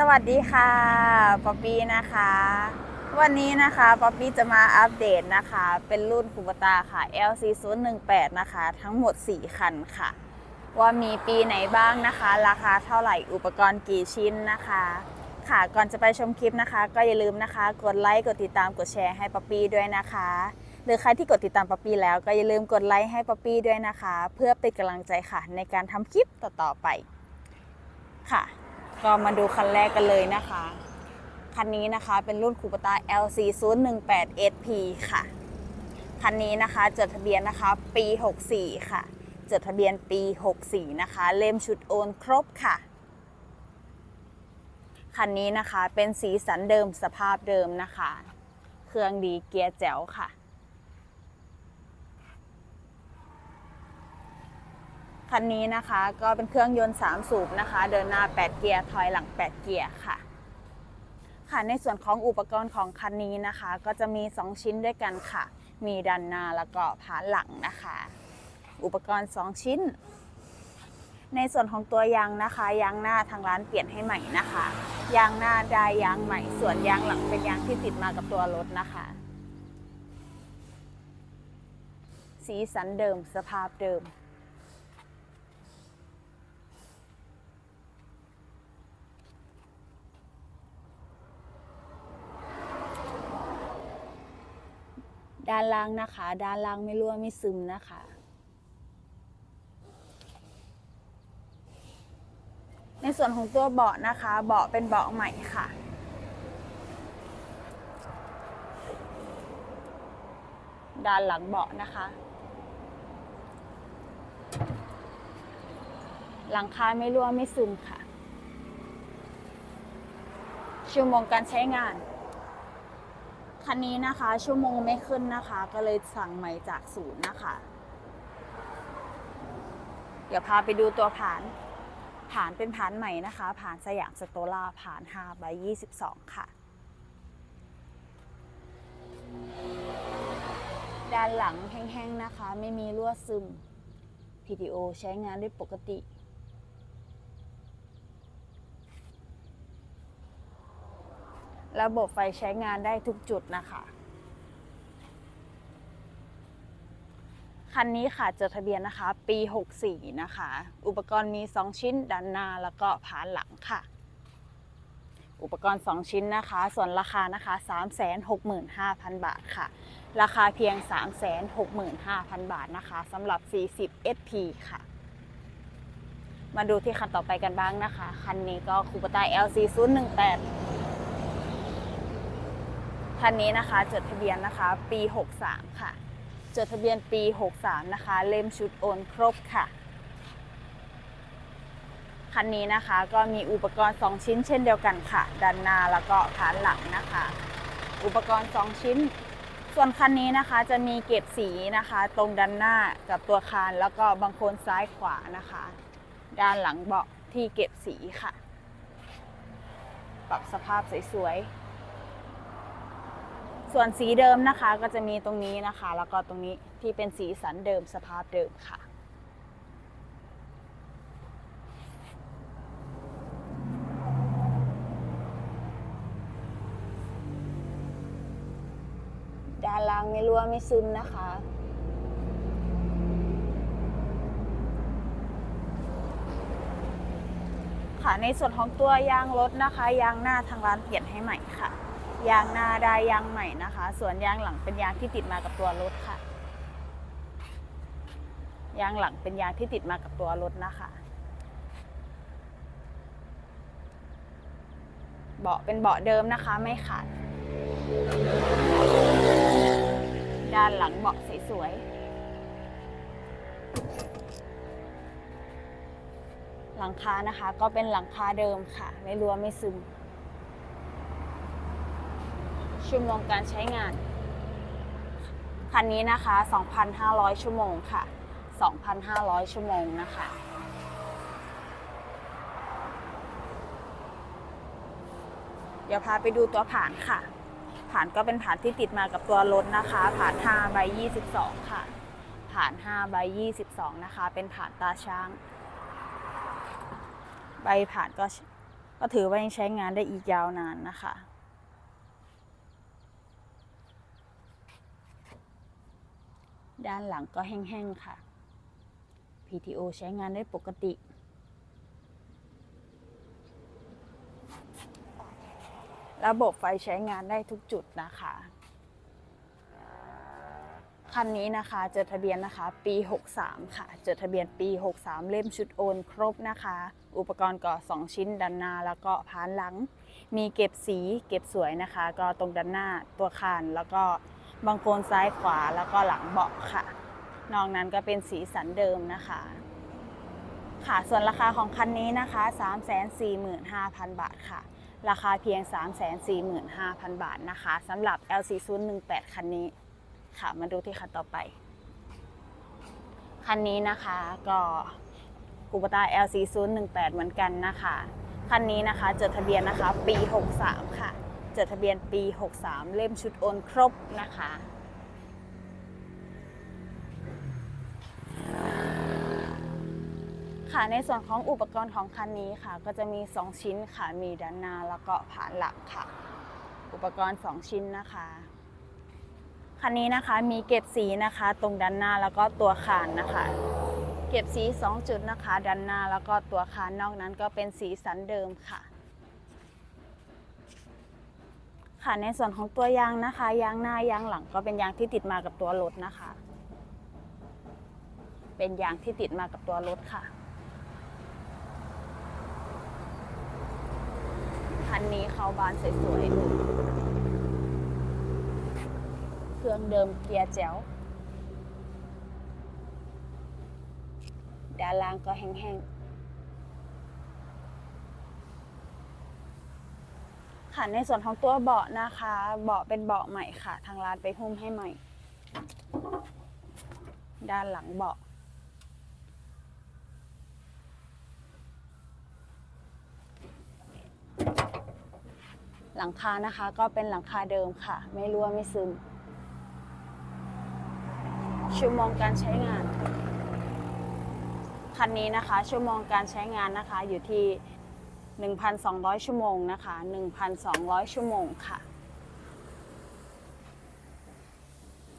สวัสดีค่ะป๊อปปี้นะคะ วันนี้นะคะป๊อปปี้จะมาอัปเดตนะคะ เป็นรุ่นคูปตาค่ะ LC 0 1 8นะคะ ทั้งหมด 4 คันค่ะ ว่ามีปีไหนบ้างนะคะ ราคาเท่าไหร่อุปกรณ์กี่ชิ้นนะคะ ค่ะก่อนจะไปชมคลิปนะคะ ก็อย่าลืมนะคะ กดไลค์กดติดตามกดแชร์ให้ป๊อปปี้ด้วยนะคะ หรือใครที่กดติดตามป๊อปปี้แล้วก็อย่าลืมกดไลค์ให้ป๊อปปี้ด้วยนะคะ เพื่อเป็นกำลังใจค่ะ ในการทำคลิปต่อๆไปค่ะ ก็มาดูคันแรกกันเลยนะคะ คันนี้นะคะเป็นรุ่นคูปตา LC 0 1 8 SP ค่ะ คันนี้นะคะจดทะเบียนนะคะปี 64 ค่ะ จดทะเบียนปี 64 นะคะ เล่มชุดโอนครบค่ะ คันนี้นะคะเป็นสีสันเดิมสภาพเดิมนะคะ เครื่องดีเกียร์แจ๋วค่ะ คันนี้นะคะก็เป็นเครื่องยนต์ 3 สูบนะคะ เดินหน้า 8 เกียร์ถอยหลัง 8 เกียร์ค่ะ ค่ะในส่วนของอุปกรณ์ของคันนี้นะคะ ก็จะมี 2 ชิ้นด้วยกันค่ะ มีด้านหน้าแล้วก็ผานหลังนะคะ อุปกรณ์ 2 ชิ้น ในส่วนของตัวยางนะคะยางหน้าทางร้านเปลี่ยนให้ใหม่นะคะยางหน้าได้ยางใหม่ ส่วนยางหลังเป็นยางที่ติดมากับตัวรถนะคะสีสันเดิมสภาพเดิม ด้านล่างนะคะ ด้านล่างไม่รั่วไม่ซึมนะคะ ในส่วนของตัวเบาะนะคะ เบาะเป็นเบาะใหม่ค่ะด้านหลังเบาะนะคะ หลังคาไม่รั่วไม่ซึมค่ะ ชั่วโมงการใช้งาน คันนี้นะคะ ชั่วโมงไม่ขึ้นนะคะ ก็เลยสั่งใหม่จากศูนย์นะคะ เดี๋ยวพาไปดูตัวผานผานเป็นผานใหม่นะคะผานสยามสโตล่าผาน5ใบ22 ค่ะ ด้านหลังแห้งๆนะคะ ไม่มีรั่วซึม PTO ใช้งานได้ปกติ ระบบไฟใช้งานได้ทุกจุดนะคะคันนี้ค่ะจดทะเบียนนะคะ ปี 64 นะคะ อุปกรณ์มี 2 ชิ้นด้านหน้าแล้วก็ผานหลังค่ะ อุปกรณ์ 2 ชิ้นนะคะ ส่วนราคานะคะ 365,000 บาทค่ะ ราคาเพียง 365,000 บาทนะคะสำหรับ 40 SP ค่ะ มาดูที่คันต่อไปกันบ้างนะคะ คันนี้ก็คูปตา LC 018 คันนี้นะคะจดทะเบียนนะคะปี 63 ค่ะ จดทะเบียนปี 63 นะคะ เล่มชุดโอนครบค่ะ คันนี้นะคะก็มีอุปกรณ์ 2 ชิ้นเช่นเดียวกันค่ะ ด้านหน้าแล้วก็ฐานหลังนะคะ อุปกรณ์ 2 ชิ้น ส่วนคันนี้นะคะจะมีเก็บสีนะคะ ตรงด้านหน้ากับตัวคานแล้วก็บางโคนซ้ายขวานะคะ ด้านหลังเบาะที่เก็บสีค่ะ ปรับสภาพสวยๆ ส่วนสีเดิมนะคะก็จะมีตรงนี้นะคะ แล้วก็ตรงนี้ที่เป็นสีสันเดิมสภาพเดิมค่ะ ด้านล่างไม่รั่วไม่ซึมนะคะค่ะในส่วนของตัวยางรถนะคะ ยางหน้าทางร้านเปลี่ยนให้ใหม่ค่ะ ยางหน้าได้ยางใหม่นะคะ ส่วนยางหลังเป็นยางที่ติดมากับตัวรถค่ะ ยางหลังเป็นยางที่ติดมากับตัวรถนะคะ เบาะเป็นเบาะเดิมนะคะ ไม่ขาด ด้านหลังเบาะสวยๆ หลังคานะคะ ก็เป็นหลังคาเดิมค่ะ ไม่รั่วไม่ซึม ชั่วโมงการใช้งาน คันนี้นะคะ 2,500 ชั่วโมงค่ะ 2,500 ชั่วโมงนะคะ เดี๋ยวพาไปดูตัวผ่านค่ะ ผ่านก็เป็นผ่านที่ติดมากับตัวรถนะคะ ผ่าน5ใบ22 ค่ะ ผ่าน5ใบ22 นะคะ เป็นผ่านตาช้าง ใบผ่านก็ก็ก็ถือว่ายังใช้งานได้อีกยาวนานนะคะ ด้านหลังก็แห้งๆค่ะ PTO ใช้งานได้ปกติ ระบบไฟใช้งานได้ทุกจุดนะคะ คันนี้นะคะจดทะเบียนนะคะปี 63 ค่ะจดทะเบียนปี 63 เล่มชุดโอนครบนะคะ อุปกรณ์ก็2ชิ้นด้านหน้าแล้วก็พานหลัง มีเก็บสีเก็บสวยนะคะ ก็ตรงด้านหน้าตัวคานแล้วก็ บางโคนซ้ายขวาแล้วก็หลังเบาะค่ะ นอกนั้นก็เป็นสีสันเดิมนะคะ ค่ะส่วนราคาของคันนี้นะคะ 345,000 บาทค่ะ ราคาเพียง 345,000 บาทนะคะสำหรับ LC018 คันนี้ค่ะ มาดูที่คันต่อไป คันนี้นะคะก็คูปตา LC018 เหมือนกันนะคะ คันนี้นะคะจดทะเบียนนะคะ ปี 63 ค่ะ จดทะเบียนปี 63 เล่มชุดโอนครบนะคะ ค่ะในส่วนของอุปกรณ์ของคันนี้ค่ะ ก็จะมี 2 ชิ้นค่ะ มีด้านหน้าแล้วก็ผ่านหลังค่ะ อุปกรณ์ 2 ชิ้นนะคะคันนี้นะคะมีเก็บสีนะคะ ตรงด้านหน้าแล้วก็ตัวคานนะคะ เก็บสี 2 จุดนะคะ ด้านหน้าแล้วก็ตัวคานนอกนั้นก็เป็นสีสันเดิมค่ะ ค่ะในส่วนของตัวยางนะคะ ยางหน้ายางหลังก็เป็นยางที่ติดมากับตัวรถนะคะ เป็นยางที่ติดมากับตัวรถค่ะคันนี้เขาบานสวยๆเครื่องเดิมเกียร์แจ๋วด้านล่างก็แห้งๆ ค่ะในส่วนของตัวเบาะนะคะ เบาะเป็นเบาะใหม่ค่ะ ทางร้านไปหุ้มให้ใหม่ ด้านหลังเบาะหลังคานะคะก็เป็นหลังคาเดิมค่ะ ไม่รั่วไม่ซึมชั่วโมงการใช้งาน คันนี้นะคะ ชั่วโมงการใช้งานนะคะอยู่ที่ 1,200 ชั่วโมงนะคะ 1,200 ชั่วโมงค่ะ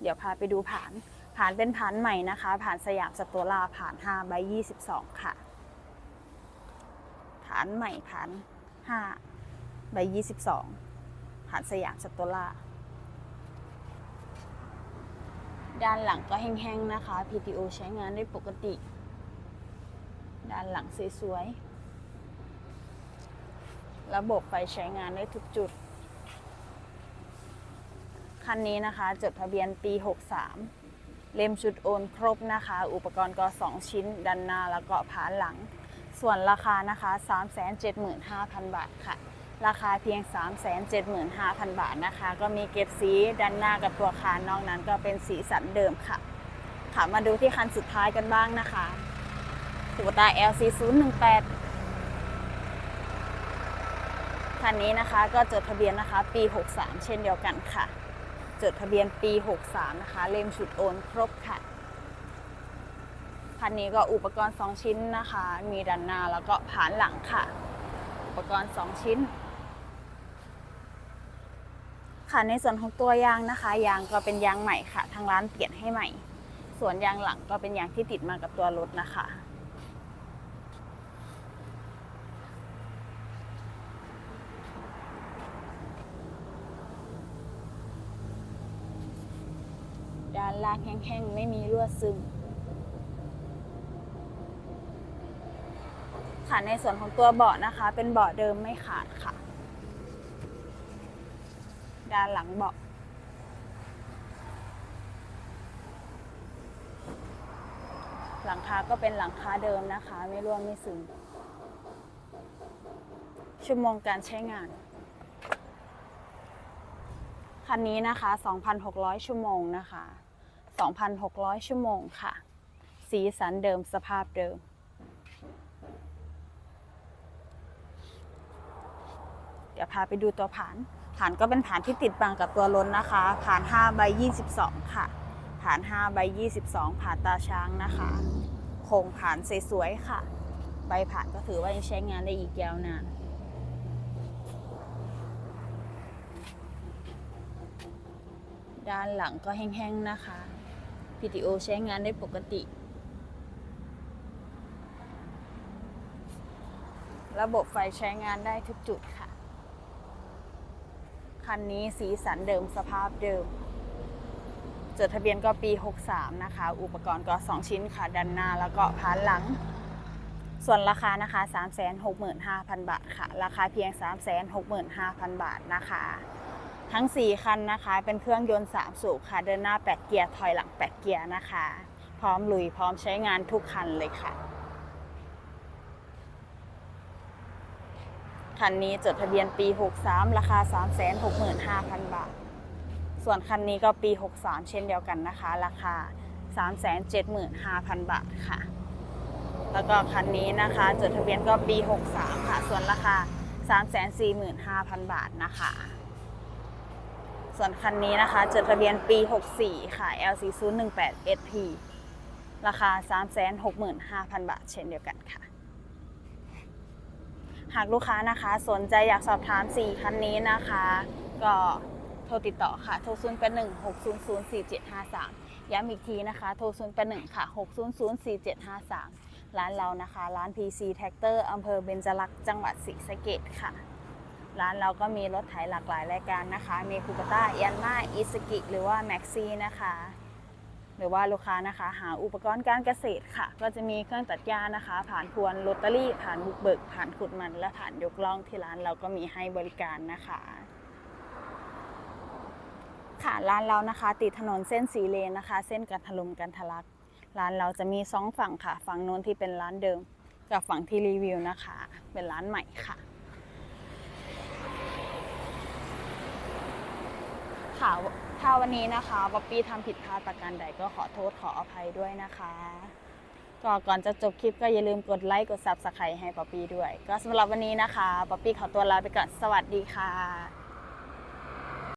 เดี๋ยวพาไปดูผานผานเป็นผานใหม่นะคะ ผ่านสยามสโตล่าผ่าน5ใบ22 ค่ะผานใหม่ผาน5ใบ22 ผ่านสยามสโตล่าด้านหลังก็แห้งๆนะคะ PTO ใช้งานได้ปกติ ด้านหลังสวยๆ ระบบไฟใช้งานได้ทุกจุด คันนี้นะคะ จดทะเบียนปี 63 เล่มชุดโอนครบนะคะ อุปกรณ์ก็ 2 ชิ้นด้านหน้าแล้วก็ผานหลัง ส่วนราคานะคะ 375,000 บาทค่ะ ราคาเพียง 375,000 บาทนะคะ ก็มีเก็บสีด้านหน้ากับตัวคานนอกนั้นก็เป็นสีสันเดิมค่ะ ค่ะมาดูที่คันสุดท้ายกันบ้างนะคะคูตา LC018 คันนี้นะคะก็จดทะเบียนนะคะปี 63 เช่นเดียวกันค่ะ จดทะเบียนปี 63 นะคะ เล่มชุดโอนครบค่ะ คันนี้ก็อุปกรณ์ 2 ชิ้นนะคะ มีด้านหน้าแล้วก็ผานหลังค่ะ อุปกรณ์ 2 ชิ้น ค่ะในส่วนของตัวยางนะคะ ยางก็เป็นยางใหม่ค่ะ ทางร้านเปลี่ยนให้ใหม่ ส่วนยางหลังก็เป็นยางที่ติดมากับตัวรถนะคะ ด้านล่างแห้งๆ ไม่มีรั่วซึม ค่ะในส่วนของตัวเบาะนะคะ เป็นเบาะเดิมไม่ขาดค่ะ ด้านหลังเบาะหลังคาก็เป็นหลังคาเดิมนะคะ ไม่ร่วงไม่ซึมชั่วโมงการใช้งานคันนี้นะคะ 2,600 ชั่วโมงนะคะ 2,600 ชั่วโมงค่ะ สีสันเดิมสภาพเดิม เดี๋ยวพาไปดูตัวผ่าน ผ่านก็เป็นผ่านที่ติดบังกับตัวล้นนะคะ ผ่าน5ใบ22 ค่ะ ผ่าน5ใบ22 ผ่านตาช้างนะคะโครงผ่านสวยๆค่ะ ใบผ่านก็ถือว่ายังใช้งานได้อีกยาวนานด้านหลังก็แห้งๆนะคะ PTO ใช้งานได้ปกติ ระบบไฟใช้งานได้ทุกจุดค่ะ คันนี้สีสันเดิมสภาพเดิม จดทะเบียนก็ปี 63 นะคะ อุปกรณ์ก็ 2 ชิ้นค่ะ ด้านหน้าแล้วก็พานหลัง ส่วนราคานะคะ 365,000 บาทค่ะ ราคาเพียง 365,000 บาทนะคะ ทั้ง 4 คันนะคะ เป็นเครื่องยนต์ 3 สูบค่ะ เดินหน้า 8 เกียร์ ถอยหลัง 8 เกียร์นะคะ พร้อมลุย พร้อมใช้งานทุกคันเลยค่ะ คันนี้จดทะเบียนปี 63 ราคา 365,000 บาท ส่วนคันนี้ก็ปี 63 เช่นเดียวกันนะคะ ราคา 375,000 บาทค่ะ แล้วก็คันนี้นะคะ จดทะเบียนก็ปี 63 ค่ะ ส่วนราคา 345,000 บาทนะคะ ส่วนคันนี้นะคะ จดทะเบียนปี 64 ค่ะ LC 0 1 8 SP ราคา 365,000 บาท เช่นเดียวกันค่ะ หากลูกค้านะคะสนใจอยากสอบถาม 4 คันนี้นะคะ ก็โทรติดต่อค่ะ โทร0 8 1 6 0 0 4 7 5 3 ย้ำอีกทีนะคะ โทร0 8 1ค่ะ 6 0 0 4 7 5 3 ร้านเรานะคะ ร้าน PC Tractor อำเภอเบญจลักษ์ จังหวัดศรีสะเกษค่ะ ร้านเราก็มีรถไถหลากหลายรายการนะคะ มีคูปต้าเอียนมาอิสกิหรือว่าแม็กซี่นะคะ หรือว่าลูกค้านะคะ หาอุปกรณ์การเกษตรค่ะ ก็จะมีเครื่องตัดหญ้านะคะ ผ่านพวนลอตเตอรี่ ผ่านบุกเบิก ผ่านขุดมันและผ่านยกล่องที่ร้านเราก็มีให้บริการนะคะค่ะร้านเรานะคะ ติดถนนเส้นสีเลนนะคะ เส้นกันทลุมกันทะลัก ร้านเราจะมีสองฝั่งค่ะ ฝั่งโน้นที่เป็นร้านเดิม กับฝั่งที่รีวิวนะคะ เป็นร้านใหม่ค่ะ ค่ะถ้าวันนี้นะคะป๊อบปี้ทำผิดพลาดประการใดก็ขอโทษขออภัยด้วยนะคะก็ก่อนจะจบคลิปก็อย่าลืมกดไลค์กดซับสไครต์ให้ป๊อปปี้ด้วย ก็สำหรับวันนี้นะคะป๊อปปี้ขอตัวลาไปก่อนสวัสดีค่ะ